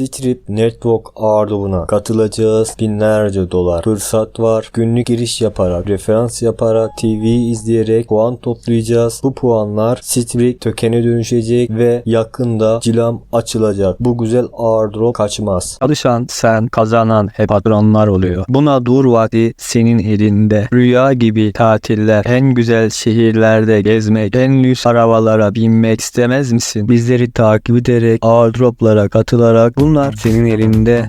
Strip Network ağırlığına katılacağız. Binlerce dolar fırsat var. Günlük giriş yaparak, referans yaparak, TV izleyerek puan toplayacağız. Bu puanlar Strip tokene dönüşecek ve yakında cilam açılacak. Bu güzel airdrop kaçmaz. Çalışan sen, kazanan hep patronlar oluyor. Buna dur vakti senin elinde. Rüya gibi tatiller, en güzel şehirlerde gezmek, en lüks arabalara binmek istemez misin? Bizleri takip ederek, airdroplara katılarak bunlar senin elinde.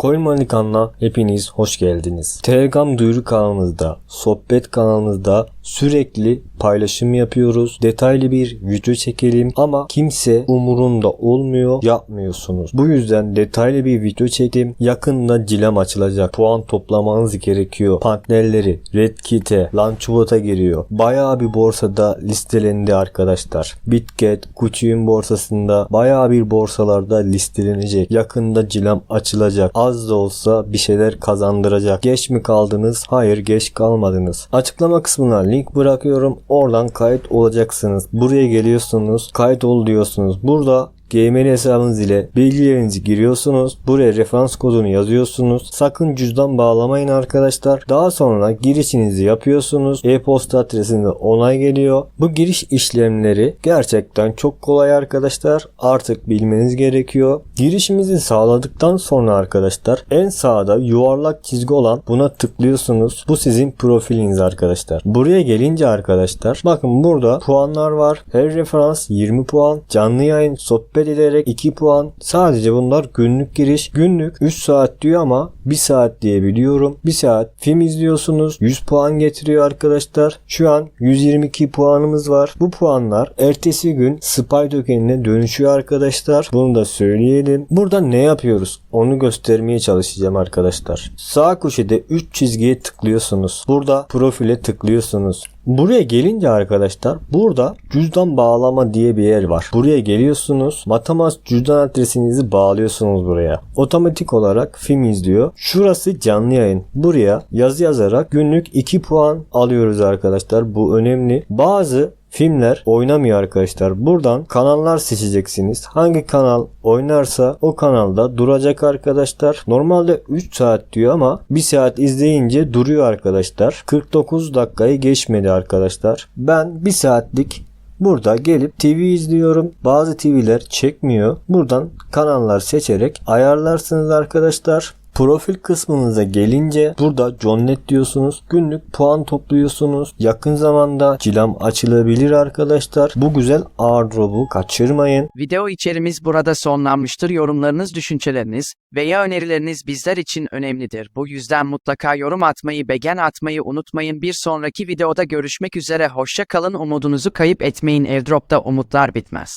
Coinmanikan'la hepiniz hoş geldiniz. Telegram duyuru kanalımızda, sohbet kanalımızda sürekli paylaşım yapıyoruz. Detaylı bir video çekelim ama kimse umurunda olmuyor, yapmıyorsunuz. Bu yüzden detaylı bir video çektim. Yakında cilem açılacak. Puan toplamanız gerekiyor. Partnerleri Red Kit'e, Launchpot'a giriyor. Bayağı bir borsada listelendi arkadaşlar. Bitget, Kuchiyun borsasında bayağı bir borsalarda listelenecek. Yakında cilem açılacak. Az da olsa bir şeyler kazandıracak. Geç mi kaldınız? Hayır geç kalmadınız. Açıklama kısmına link bırakıyorum. Oradan kayıt olacaksınız. Buraya geliyorsunuz. Kayıt ol diyorsunuz. Burada Gmail hesabınız ile bilgilerinizi giriyorsunuz. Buraya referans kodunu yazıyorsunuz. Sakın cüzdan bağlamayın arkadaşlar. Daha sonra girişinizi yapıyorsunuz. E-posta adresinde onay geliyor. Bu giriş işlemleri gerçekten çok kolay arkadaşlar. Artık bilmeniz gerekiyor. Girişimizi sağladıktan sonra arkadaşlar en sağda yuvarlak çizgi olan buna tıklıyorsunuz. Bu sizin profiliniz arkadaşlar. Buraya gelince arkadaşlar bakın burada puanlar var. Her referans 20 puan. Canlı yayın sohbet ederek 2 puan. Sadece bunlar günlük giriş. Günlük 3 saat diyor ama 1 saat diye biliyorum. 1 saat film izliyorsunuz. 100 puan getiriyor arkadaşlar. Şu an 122 puanımız var. Bu puanlar ertesi gün Spy tokenine dönüşüyor arkadaşlar. Bunu da söyleyelim. Burada ne yapıyoruz? Onu göstermeye çalışacağım arkadaşlar. Sağ köşede 3 çizgiye tıklıyorsunuz. Burada profile tıklıyorsunuz. Buraya gelince arkadaşlar burada cüzdan bağlama diye bir yer var. Buraya geliyorsunuz. Matematik cüzdan adresinizi bağlıyorsunuz buraya. Otomatik olarak film izliyor. Şurası canlı yayın. Buraya yazı yazarak günlük 2 puan alıyoruz arkadaşlar. Bu önemli. Bazı filmler oynamıyor arkadaşlar. Buradan kanallar seçeceksiniz. Hangi kanal oynarsa o kanalda duracak arkadaşlar. Normalde 3 saat diyor ama 1 saat izleyince duruyor arkadaşlar. 49 dakikayı geçmedi arkadaşlar. Ben 1 saatlik Burada gelip TV izliyorum. Bazı TV'ler çekmiyor. Buradan kanallar seçerek ayarlarsınız arkadaşlar. Profil kısmınıza gelince burada Johnnet diyorsunuz. Günlük puan topluyorsunuz. Yakın zamanda cilam açılabilir arkadaşlar. Bu güzel airdrop'u kaçırmayın. Video içerimiz burada sonlanmıştır. Yorumlarınız, düşünceleriniz veya önerileriniz bizler için önemlidir. Bu yüzden mutlaka yorum atmayı, beğen atmayı unutmayın. Bir sonraki videoda görüşmek üzere. Hoşça kalın. Umudunuzu kayıp etmeyin. Airdrop'ta umutlar bitmez.